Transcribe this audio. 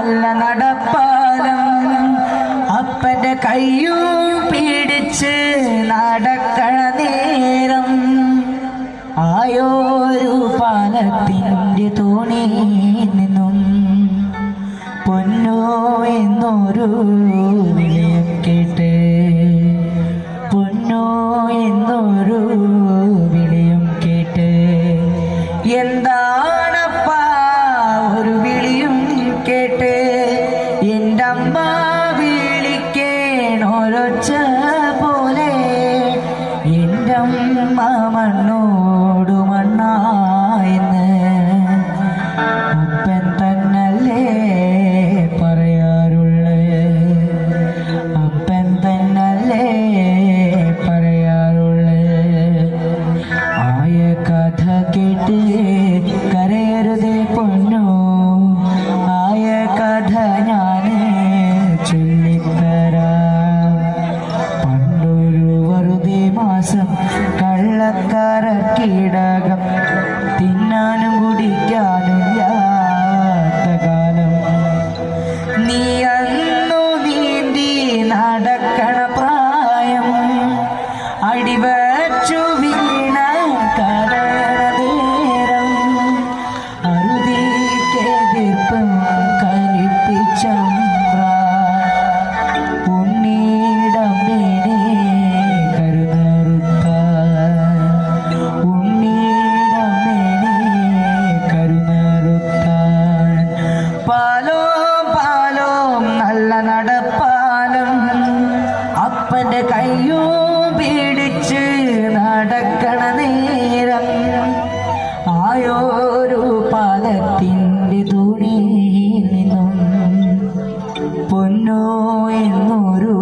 നല്ല നടപ്പാലം. അപ്പന്റെ കയ്യും പിടിച്ച് നടക്കണ നേരം. ആയോരു പാലത്തിന്റെ തോണി നിന്നും പൊന്നോ എന്നൊരു കേട്ട് പൊന്നോ എന്നൊരു വിളിയും കേട്ട് എന്താണപ്പാ വിളിക്കേണൊരൊച്ച പോലെ എന്റെ മണ്ണോടു മണ്ണായെന്ന് கள்ளக்கார கீழ അപ്പന്റെ കയ്യോ പിടിച്ച് നടക്കണ നേരം ആയോരു പാലത്തിന്റെ തുണി നിന്നും പൊന്നോ എന്നൊരു